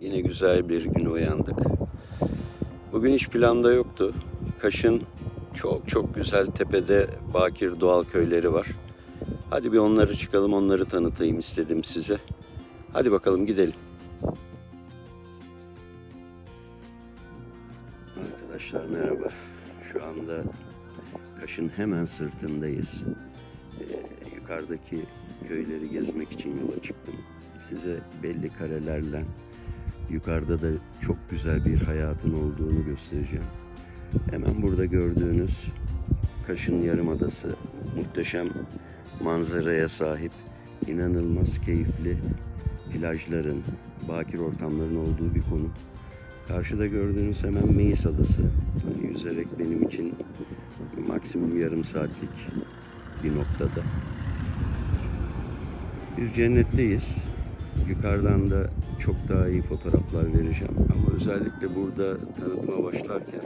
Yine güzel bir gün uyandık. Bugün hiç planda yoktu. Kaş'ın çok çok güzel tepede bakir doğal köyleri var. Hadi bir onları çıkalım, onları tanıtayım istedim size. Hadi bakalım gidelim. Arkadaşlar merhaba. Şu anda Kaş'ın hemen sırtındayız. Ee, yukarıdaki köyleri gezmek için yola çıktım. Size belli karelerle yukarıda da çok güzel bir hayatın olduğunu göstereceğim. Hemen burada gördüğünüz Kaş'ın Yarımadası muhteşem manzaraya sahip, inanılmaz keyifli plajların, bakir ortamların olduğu bir konu. Karşıda gördüğünüz hemen Meis Adası. Hani yüzerek benim için maksimum yarım saatlik bir noktada. Bir cennetteyiz. Yukarıdan da çok daha iyi fotoğraflar vereceğim. Ama özellikle burada tanıtıma başlarken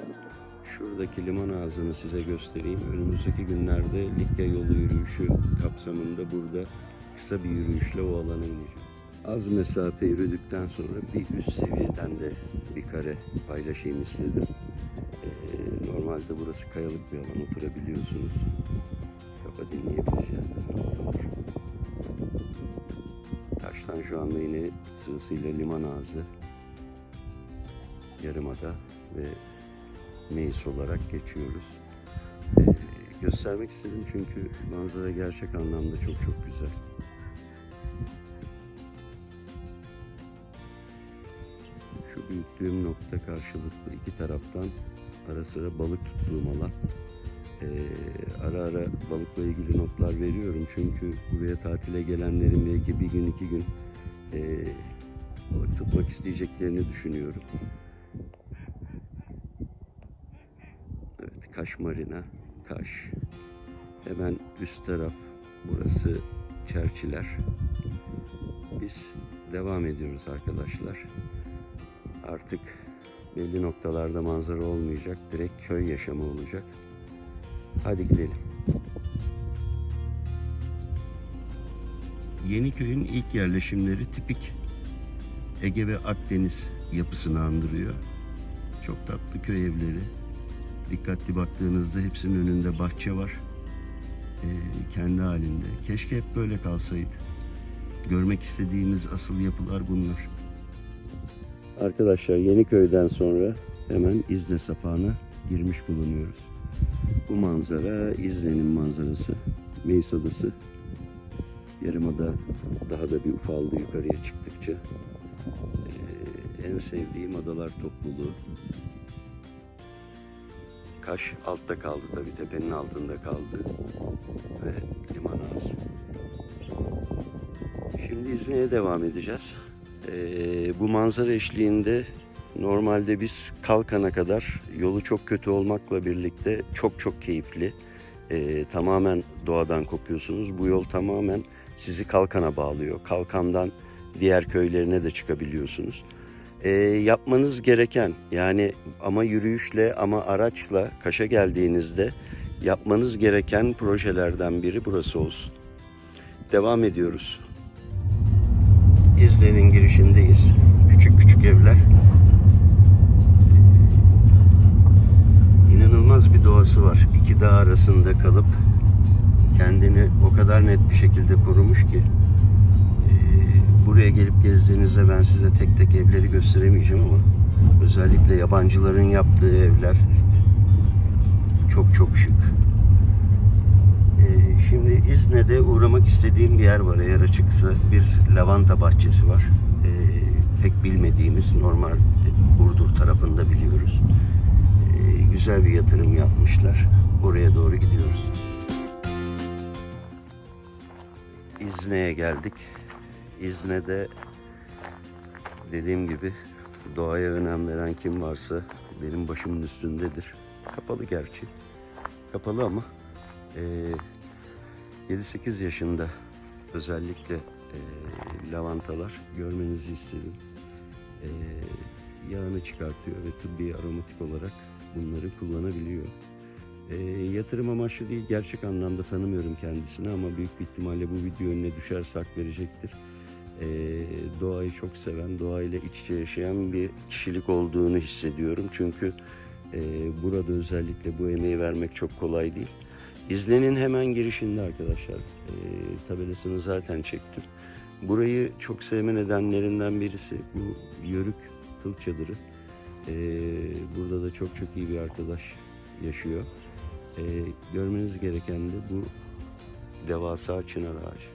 şuradaki liman ağzını size göstereyim. Önümüzdeki günlerde Likya yolu yürüyüşü kapsamında burada kısa bir yürüyüşle o alana ineceğim. Az mesafe yürüdükten sonra bir üst seviyeden de bir kare paylaşayım istedim. Ee, normalde burası kayalık bir alan oturabiliyorsunuz. Kafa dinleyebileceğiniz noktalar. Taştan şu anda yine sırasıyla liman ağzı, yarımada ve Meis olarak geçiyoruz. Ee, göstermek istedim çünkü manzara gerçek anlamda çok çok güzel. Şu büyüttüğüm nokta karşılıklı iki taraftan ara sıra balık tuttuğum alan. Ee, ara ara balıkla ilgili notlar veriyorum çünkü buraya tatile gelenlerin belki bir gün iki gün ee, balık tutmak isteyeceklerini düşünüyorum. Evet, Kaş Marina, Kaş. Hemen üst taraf burası Çerçiler. Biz devam ediyoruz arkadaşlar. Artık belli noktalarda manzara olmayacak. Direkt köy yaşamı olacak. Hadi gidelim. Yeniköy'ün ilk yerleşimleri tipik Ege ve Akdeniz yapısını andırıyor. Çok tatlı köy evleri. Dikkatli baktığınızda hepsinin önünde bahçe var. Ee, kendi halinde. Keşke hep böyle kalsaydı. Görmek istediğimiz asıl yapılar bunlar. Arkadaşlar Yeniköy'den sonra hemen İzne sapağına girmiş bulunuyoruz. Bu manzara İzne'nin manzarası. Meis Adası. Yarımada daha da bir ufaldı yukarıya çıktıkça. Ee, en sevdiğim adalar topluluğu. Kaş altta kaldı tabii tepenin altında kaldı. Ve liman ağzı. Şimdi İzne'ye devam edeceğiz. Ee, bu manzara eşliğinde normalde biz Kalkan'a kadar yolu çok kötü olmakla birlikte çok çok keyifli. Ee, tamamen doğadan kopuyorsunuz. Bu yol tamamen sizi Kalkan'a bağlıyor. Kalkan'dan diğer köylerine de çıkabiliyorsunuz. Ee, yapmanız gereken yani ama yürüyüşle ama araçla Kaş'a geldiğinizde yapmanız gereken projelerden biri burası olsun. Devam ediyoruz. İzle'nin girişindeyiz. Küçük küçük evler. İnanılmaz bir doğası var. İki dağ arasında kalıp kendini o kadar net bir şekilde korumuş ki buraya gelip gezdiğinizde ben size tek tek evleri gösteremeyeceğim ama özellikle yabancıların yaptığı evler çok çok şık. Ee, Şimdi İzne'de uğramak istediğim bir yer var. Eğer açıksa bir lavanta bahçesi var. Ee, pek bilmediğimiz normal Burdur tarafında biliyoruz. Güzel bir yatırım yapmışlar. Oraya doğru gidiyoruz. İzne'ye geldik. İzne'de dediğim gibi doğaya önem veren kim varsa benim başımın üstündedir. Kapalı gerçi. Kapalı ama eee 7-8 yaşında özellikle eee, lavantalar görmenizi istedim. Eee, yağını çıkartıyor ve tıbbi aromatik olarak bunları kullanabiliyor. Eee, yatırım amaçlı değil, gerçek anlamda tanımıyorum kendisini ama büyük bir ihtimalle bu video önüne düşerse hak verecektir. e, doğayı çok seven, doğayla iç içe yaşayan bir kişilik olduğunu hissediyorum. Çünkü e, burada özellikle bu emeği vermek çok kolay değil. İzlenin hemen girişinde arkadaşlar. E, tabelasını zaten çektim. Burayı çok sevme nedenlerinden birisi bu yörük kıl çadırı. E, burada da çok çok iyi bir arkadaş yaşıyor. E, görmeniz gereken de bu devasa çınar ağacı.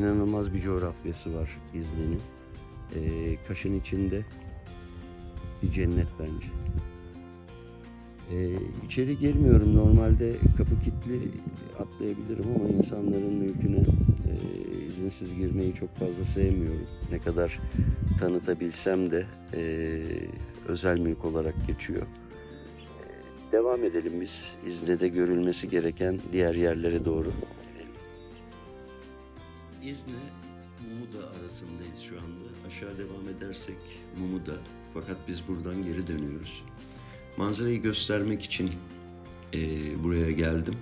İnanılmaz bir coğrafyası var İzni'nin. E, Kaş'ın içinde bir cennet bence. Ee, içeri girmiyorum. Normalde kapı kilitli atlayabilirim ama insanların mülküne e, izinsiz girmeyi çok fazla sevmiyorum. Ne kadar tanıtabilsem de e, özel mülk olarak geçiyor. E, devam edelim biz. İzne'de görülmesi gereken diğer yerlere doğru. İzne Mumuda arasındayız şu anda. Aşağı devam edersek Mumuda. Fakat biz buradan geri dönüyoruz. Manzarayı göstermek için eee, buraya geldim.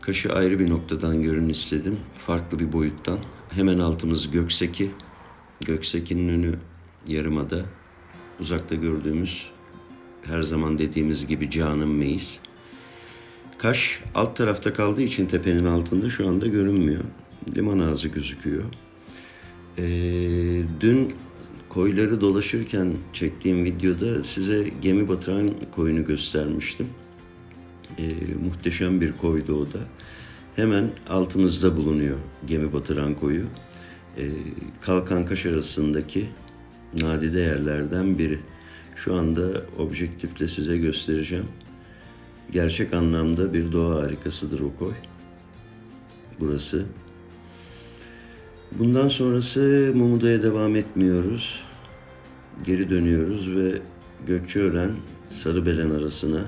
Kaşı ayrı bir noktadan görün istedim. Farklı bir boyuttan. Hemen altımız Gökseki. Gökseki'nin önü yarımada. Uzakta gördüğümüz her zaman dediğimiz gibi Canım Meis. Kaş alt tarafta kaldığı için tepenin altında şu anda görünmüyor. Liman ağzı gözüküyor. Ee, dün koyları dolaşırken çektiğim videoda size gemi batıran koyunu göstermiştim. Ee, muhteşem bir koydu o da. Hemen altımızda bulunuyor gemi batıran koyu. Ee, Kalkan Kaş arasındaki nadide yerlerden biri. Şu anda objektifle size göstereceğim. Gerçek anlamda bir doğa harikasıdır o koy. Burası. Bundan sonrası Mumuda'ya devam etmiyoruz. Geri dönüyoruz ve Gökçeören Sarıbelen arasına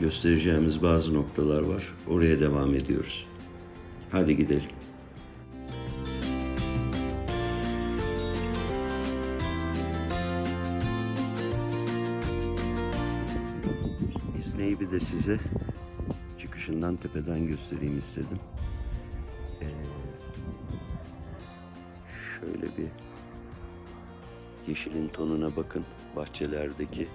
göstereceğimiz bazı noktalar var. Oraya devam ediyoruz. Hadi gidelim. De size çıkışından tepeden göstereyim istedim. Ee, şöyle bir yeşilin tonuna bakın bahçelerdeki.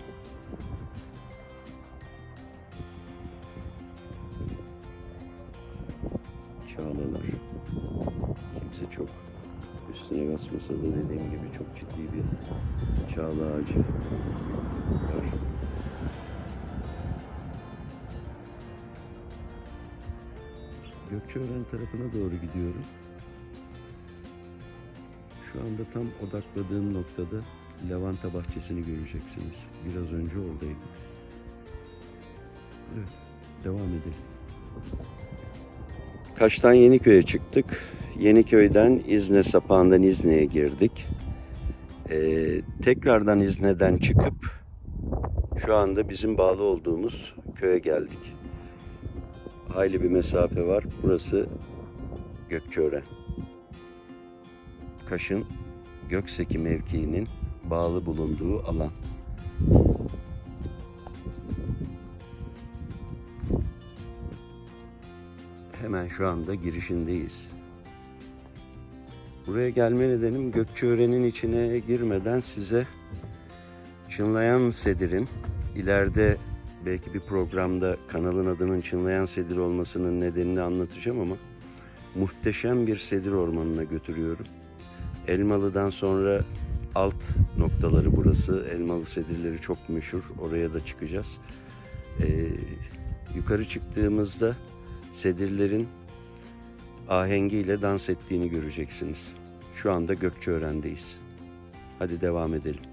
Çağlalar. Kimse çok üstüne basmasa da dediğim gibi çok ciddi bir çağla ağacı Gökçeören tarafına doğru gidiyorum. Şu anda tam odakladığım noktada lavanta bahçesini göreceksiniz. Biraz önce oradaydım. Evet, devam edelim. Kaş'tan Yeniköy'e çıktık. Yeniköy'den İzne sapağından İzne'ye girdik. Ee, tekrardan İzne'den çıkıp şu anda bizim bağlı olduğumuz köye geldik. Hayli bir mesafe var. Burası Gökçeören. Kaş'ın Gökseki mevkiinin bağlı bulunduğu alan. Hemen şu anda girişindeyiz. Buraya gelme nedenim Gökçeören'in içine girmeden size Çınlayan Sedir'in ileride belki bir programda kanalın adının Çınlayan Sedir olmasının nedenini anlatacağım ama muhteşem bir sedir ormanına götürüyorum. Elmalı'dan sonra alt noktaları burası. Elmalı sedirleri çok meşhur. Oraya da çıkacağız. Ee, yukarı çıktığımızda sedirlerin ahengiyle dans ettiğini göreceksiniz. Şu anda Gökçeören'deyiz. Hadi devam edelim.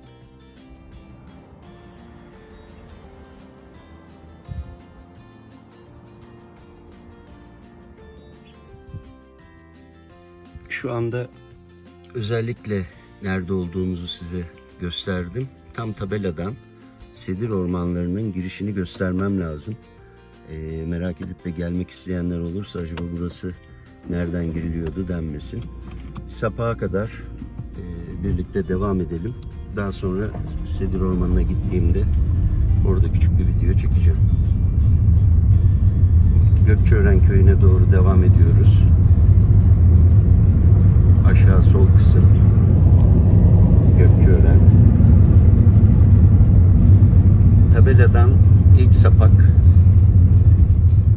Şu anda özellikle nerede olduğumuzu size gösterdim. Tam tabeladan sedir ormanlarının girişini göstermem lazım. Ee, merak edip de gelmek isteyenler olursa acaba burası nereden giriliyordu denmesin. Sapağa kadar e, birlikte devam edelim. Daha sonra sedir ormanına gittiğimde orada küçük bir video çekeceğim. Gökçeören köyüne doğru devam ediyoruz. Aşağı sol kısım Gökçeören. Tabeladan ilk sapak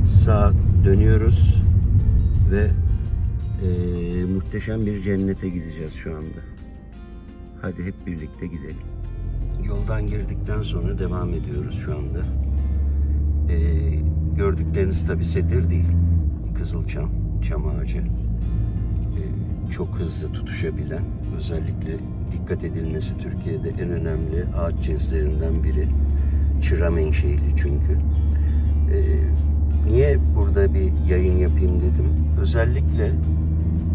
sağ dönüyoruz ve eee, muhteşem bir cennete gideceğiz şu anda. Hadi hep birlikte gidelim. Yoldan girdikten sonra devam ediyoruz şu anda. Ee, gördükleriniz tabi sedir değil. Kızılçam, çam ağacı. Çok hızlı tutuşabilen, özellikle dikkat edilmesi Türkiye'de en önemli ağaç cinslerinden biri. Çıra menşeili çünkü. Ee, niye burada bir yayın yapayım dedim. Özellikle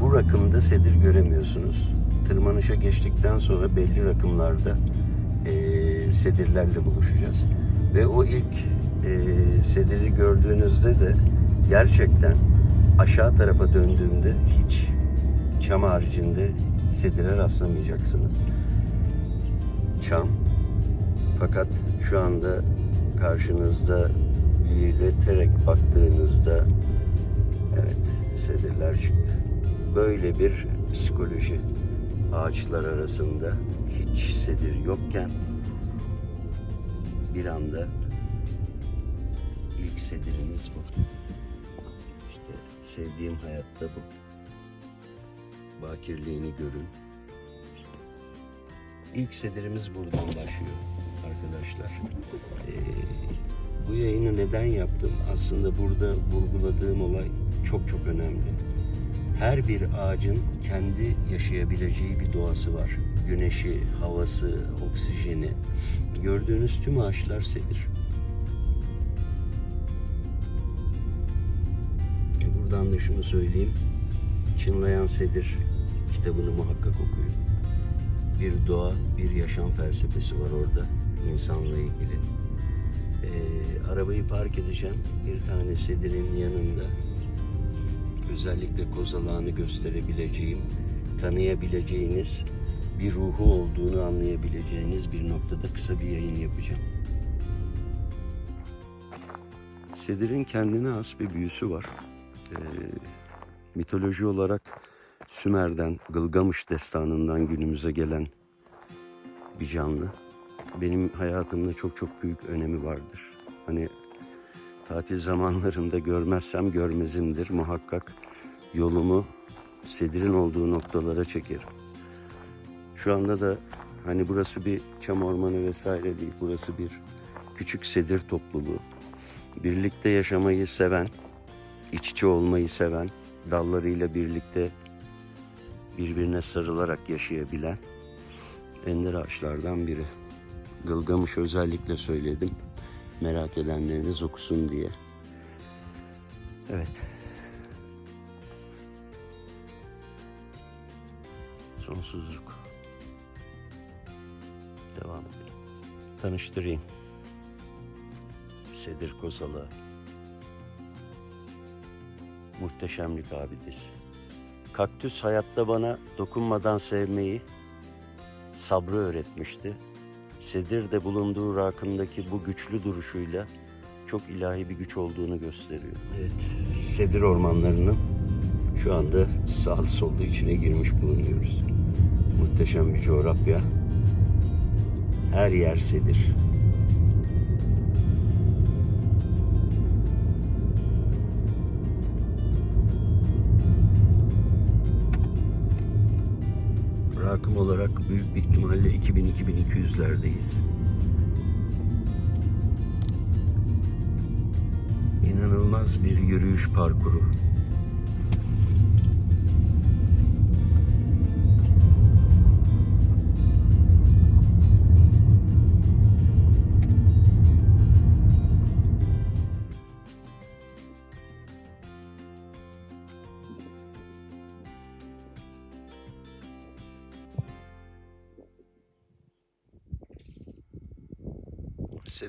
bu rakımda sedir göremiyorsunuz. Tırmanışa geçtikten sonra belli rakımlarda e, sedirlerle buluşacağız. Ve o ilk e, sediri gördüğünüzde de gerçekten aşağı tarafa döndüğümde hiç çam haricinde sedire rastlamayacaksınız. Çam fakat şu anda karşınızda ileterek baktığınızda evet sedirler çıktı. Böyle bir psikoloji ağaçlar arasında hiç sedir yokken bir anda ilk sedirimiz bu. İşte sevdiğim hayatta bu. Bakirliğini görün. İlk sedirimiz buradan başlıyor arkadaşlar. Ee, bu yayını neden yaptım? Aslında burada vurguladığım olay çok çok önemli. Her bir ağacın kendi yaşayabileceği bir doğası var. Güneşi, havası, oksijeni. Gördüğünüz tüm ağaçlar sedir. Buradan da şunu söyleyeyim. Çınlayan Sedir kitabını muhakkak okuyun. Bir doğa, bir yaşam felsefesi var orada insanla ilgili. Ee, arabayı park edeceğim. Bir tane sedirin yanında özellikle kozalağını gösterebileceğim, tanıyabileceğiniz bir ruhu olduğunu anlayabileceğiniz bir noktada kısa bir yayın yapacağım. Sedir'in kendine has bir büyüsü var. Ee, mitoloji olarak Sümer'den, Gılgamış destanından günümüze gelen bir canlı. Benim hayatımda çok çok büyük önemi vardır. Hani tatil zamanlarında görmezsem görmezimdir. Muhakkak yolumu sedirin olduğu noktalara çekerim. Şu anda da hani burası bir çam ormanı vesaire değil. Burası bir küçük sedir topluluğu. Birlikte yaşamayı seven, iç içe olmayı seven, dallarıyla birlikte birbirine sarılarak yaşayabilen ender ağaçlardan biri. Gılgamış özellikle söyledim. Merak edenleriniz okusun diye. Evet. Sonsuzluk. Devam edelim. Tanıştırayım. Sedir Kozalağı. Muhteşemlik abidesi. Kaktüs hayatta bana dokunmadan sevmeyi, sabrı öğretmişti. Sedir de bulunduğu rakımdaki bu güçlü duruşuyla çok ilahi bir güç olduğunu gösteriyor. Evet, sedir ormanlarının şu anda sağlı sollu içine girmiş bulunuyoruz. Muhteşem bir coğrafya. Her yer sedir. Büyük bir ihtimalle 2000-2200'lerdeyiz. İnanılmaz bir yürüyüş parkuru.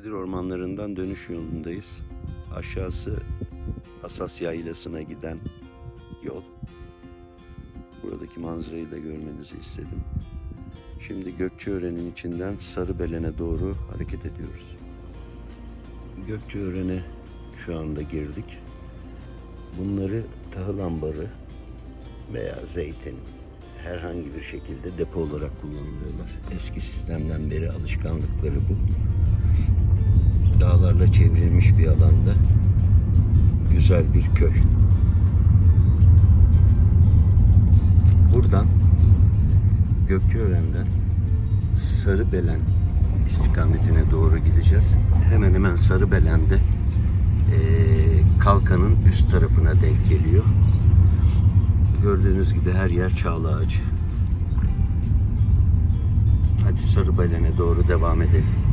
Sedir ormanlarından dönüş yolundayız. Aşağısı Asas Yaylası'na giden yol. Buradaki manzarayı da görmenizi istedim. Şimdi Gökçeören'in içinden Sarıbelen'e doğru hareket ediyoruz. Gökçeören'e şu anda girdik. Bunları tahıl ambarı veya zeytin herhangi bir şekilde depo olarak kullanılıyorlar. Eski sistemden beri alışkanlıkları bu. Dağlarla çevrilmiş bir alanda güzel bir köy. Buradan Gökçeören'den Sarıbelen istikametine doğru gideceğiz. Hemen hemen Sarıbelen'de eee Kalkan'ın üst tarafına denk geliyor. Gördüğünüz gibi her yer çağla ağacı. Hadi Sarıbelen'e doğru devam edelim.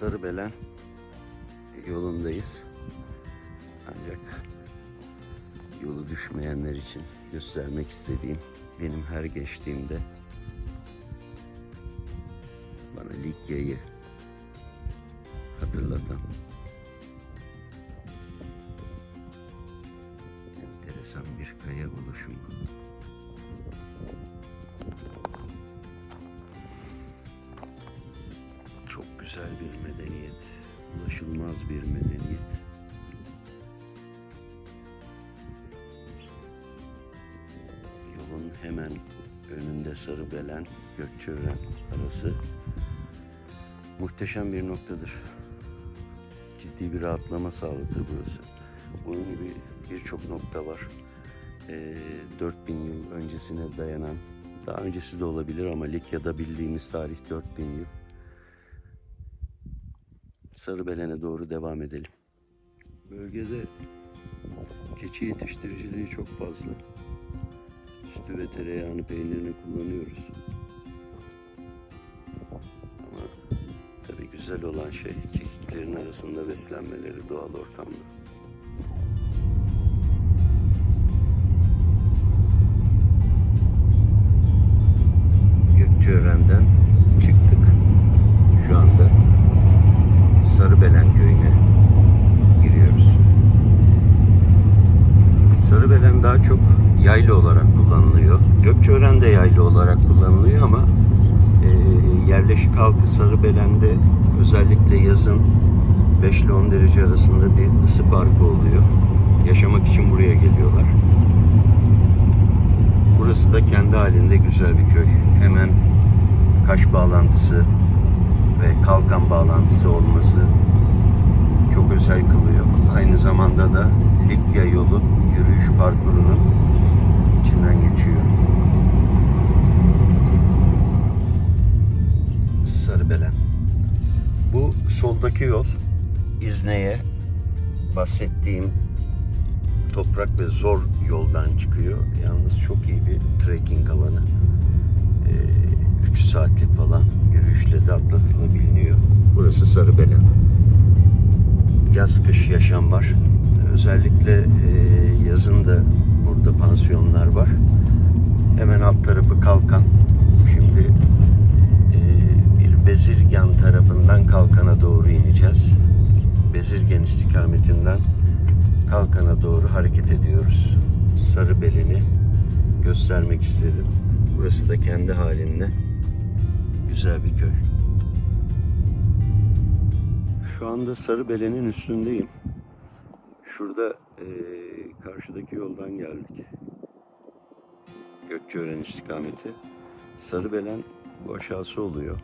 Sarıbelen yolundayız. Ancak yolu düşmeyenler için göstermek istediğim benim her geçtiğimde bana Likya'yı hatırlatan Sarıbelen, Gökçeören arası muhteşem bir noktadır. Ciddi bir rahatlama sağlatır burası. Bunun gibi birçok nokta var. Ee, 4000 yıl öncesine dayanan, daha öncesi de olabilir ama Likya'da bildiğimiz tarih 4000 yıl. Sarıbelen'e doğru devam edelim. Bölgede keçi yetiştiriciliği çok fazla. Sütü ve tereyağını peynirini kullanıyoruz. Ama tabii güzel olan şey kekiklerin arasında beslenmeleri doğal ortamda. Gökçeören'den çıktık. Şu anda Sarıbelen köyüne giriyoruz. Sarıbelen daha çok yaylı olarak Gökçeören de yaylı olarak kullanılıyor ama e, yerleşik halkı Sarıbelen'de özellikle yazın 5 ile 10 derece arasında bir ısı farkı oluyor. Yaşamak için buraya geliyorlar. Burası da kendi halinde güzel bir köy. Hemen Kaş bağlantısı ve Kalkan bağlantısı olması çok özel kılıyor. Aynı zamanda da Likya yolu yürüyüş parkurunun içinden geçiyor. Sarıbelen. Bu soldaki yol İzne'ye bahsettiğim toprak ve zor yoldan çıkıyor. Yalnız çok iyi bir trekking alanı. 3 saatlik falan yürüyüşle de atlatılabiliyor. Burası Sarıbelen. Yaz kış yaşam var. Özellikle e, yazın da burada pansiyonlar var. Hemen alt tarafı Kalkan. Şimdi Bezirgan tarafından Kalkan'a doğru ineceğiz. Bezirgen istikametinden Kalkan'a doğru hareket ediyoruz. Sarıbelen'i göstermek istedim. Burası da kendi halinde güzel bir köy. Şu anda Sarıbelen'in üstündeyim. Şurada eee, karşıdaki yoldan geldik. Gökçeören istikameti. Sarıbelen bu aşağısı oluyor.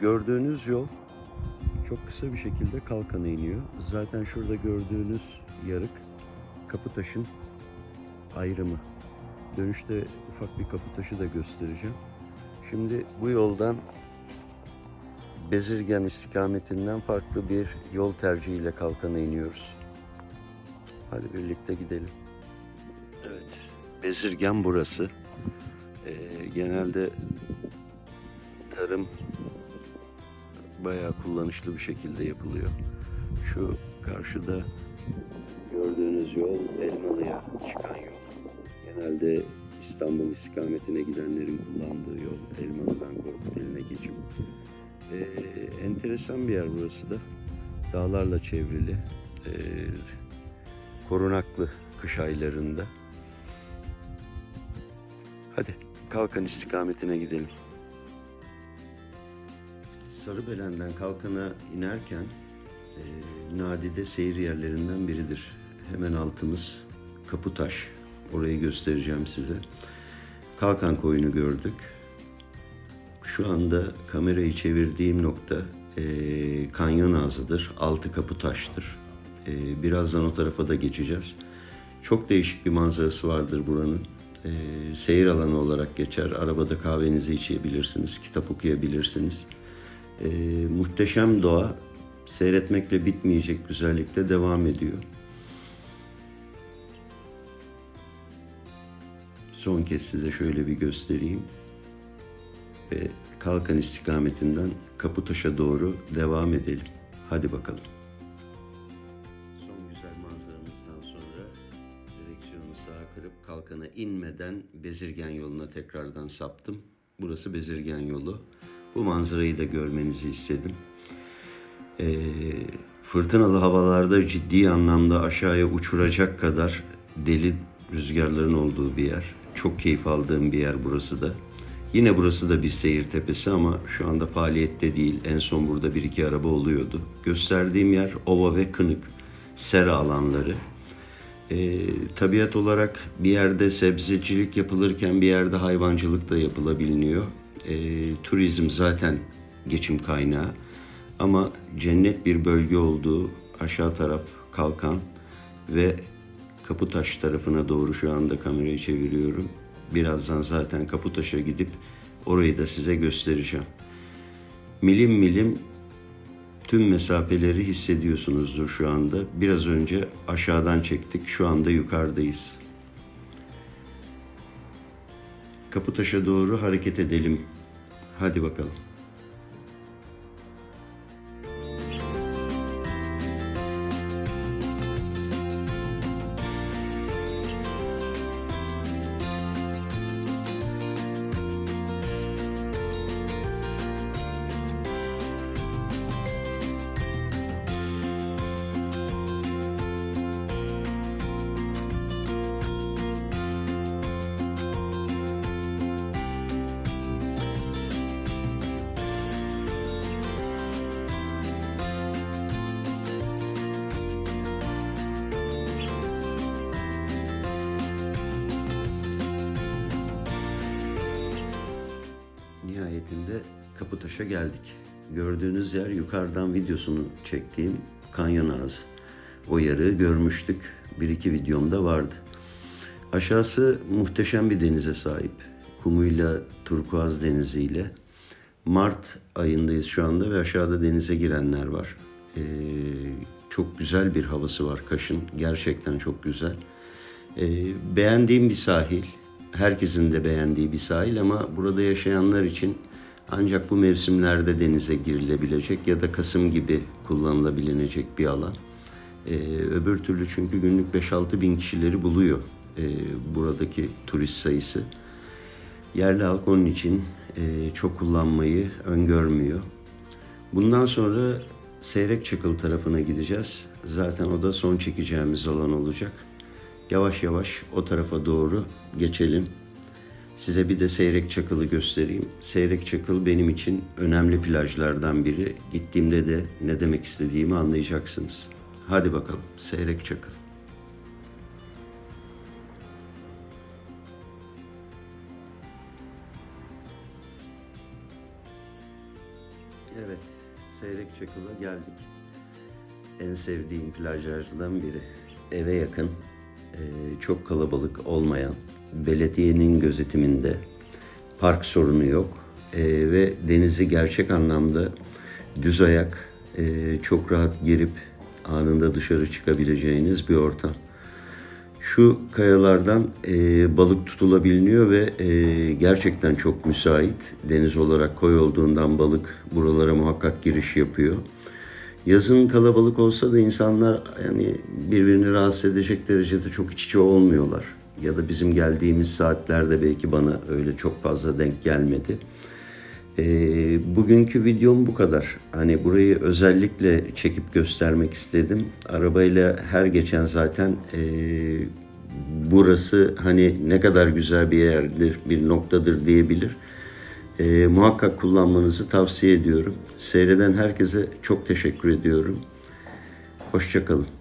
Gördüğünüz yol çok kısa bir şekilde kalkana iniyor. Zaten şurada gördüğünüz yarık Kapıtaş'ın ayrımı. Dönüşte ufak bir Kapıtaş'ı da göstereceğim. Şimdi bu yoldan Bezirgen istikametinden farklı bir yol tercihiyle kalkana iniyoruz. Hadi birlikte gidelim. Evet, Bezirgen burası. Ee, genelde bayağı kullanışlı bir şekilde yapılıyor. Şu karşıda gördüğünüz yol Elmalı'ya çıkan yol. Genelde İstanbul istikametine gidenlerin kullandığı yol Elmalı'dan Korkuteli'ne geçip. Ee, enteresan bir yer burası da. Dağlarla çevrili. Ee, korunaklı kış aylarında. Hadi Kalkan istikametine gidelim. Sarıbelen'den Kalkan'a inerken e, nadide seyir yerlerinden biridir. Hemen altımız Kaputaş Orayı göstereceğim size. Kalkan koyunu gördük. Şu anda kamerayı çevirdiğim nokta eee, kanyon ağzıdır. Altı kapı taştır. Eee, birazdan o tarafa da geçeceğiz. Çok değişik bir manzarası vardır buranın. Eee, seyir alanı olarak geçer. Arabada kahvenizi içebilirsiniz, kitap okuyabilirsiniz. Eee, muhteşem doğa seyretmekle bitmeyecek güzellikte devam ediyor. Son kez size şöyle bir göstereyim. Ve Kalkan istikametinden Kaputaş'a doğru devam edelim. Hadi bakalım. Son güzel manzaramızdan sonra direksiyonu sağa kırıp Kalkan'a inmeden Bezirgen yoluna tekrardan saptım. Burası Bezirgen yolu. Bu manzarayı da görmenizi istedim. Ee, fırtınalı havalarda ciddi anlamda aşağıya uçuracak kadar deli rüzgarların olduğu bir yer. Çok keyif aldığım bir yer burası da. Yine burası da bir seyir tepesi ama şu anda faaliyette değil. En son burada bir iki araba oluyordu. Gösterdiğim yer ova ve kınık, sera alanları. Ee, tabiat olarak bir yerde sebzecilik yapılırken bir yerde hayvancılık da yapılabiliyor. Ee, turizm zaten geçim kaynağı. Ama cennet bir bölge olduğu aşağı taraf Kalkan ve Kaputaş tarafına doğru şu anda kamerayı çeviriyorum. Birazdan zaten Kaputaş'a gidip orayı da size göstereceğim. Milim milim tüm mesafeleri hissediyorsunuzdur şu anda. Biraz önce aşağıdan çektik, şu anda yukarıdayız. Kaputaş'a doğru hareket edelim. Hadi bakalım. Kaputaş'a geldik. Gördüğünüz yer yukarıdan videosunu çektiğim kanyon ağzı. O yarığı görmüştük. Bir iki videomda vardı. Aşağısı muhteşem bir denize sahip. Kumuyla, turkuaz deniziyle. Mart ayındayız şu anda ve aşağıda denize girenler var. Ee, çok güzel bir havası var Kaş'ın. Gerçekten çok güzel. Ee, beğendiğim bir sahil. Herkesin de beğendiği bir sahil ama burada yaşayanlar için ancak bu mevsimlerde denize girilebilecek ya da Kasım gibi kullanılabilecek bir alan. Ee, öbür türlü çünkü günlük 5-6 bin kişileri buluyor ee, buradaki turist sayısı. Yerli halk onun için e, çok kullanmayı öngörmüyor. Bundan sonra Seyrek Çakıl tarafına gideceğiz. Zaten o da son çekeceğimiz alan olacak. Yavaş yavaş o tarafa doğru geçelim. Size bir de Seyrek Çakıl'ı göstereyim. Seyrek Çakıl benim için önemli plajlardan biri. Gittiğimde de ne demek istediğimi anlayacaksınız. Hadi bakalım Seyrek Çakıl. Evet, Seyrek Çakıl'a geldik. En sevdiğim plajlardan biri. Eve yakın, çok kalabalık olmayan, belediyenin gözetiminde, park sorunu yok e, ve denizi gerçek anlamda düz ayak, e, çok rahat girip anında dışarı çıkabileceğiniz bir ortam. Şu kayalardan e, balık tutulabiliyor ve e, gerçekten çok müsait. Deniz olarak koy olduğundan balık buralara muhakkak giriş yapıyor. Yazın kalabalık olsa da insanlar yani birbirini rahatsız edecek derecede çok iç içe olmuyorlar. Ya da bizim geldiğimiz saatlerde belki bana öyle çok fazla denk gelmedi. Ee, bugünkü videom bu kadar. Hani burayı özellikle çekip göstermek istedim. Arabayla her geçen zaten e, burası hani ne kadar güzel bir yerdir, bir noktadır diyebilir. E, muhakkak kullanmanızı tavsiye ediyorum. Seyreden herkese çok teşekkür ediyorum. Hoşçakalın.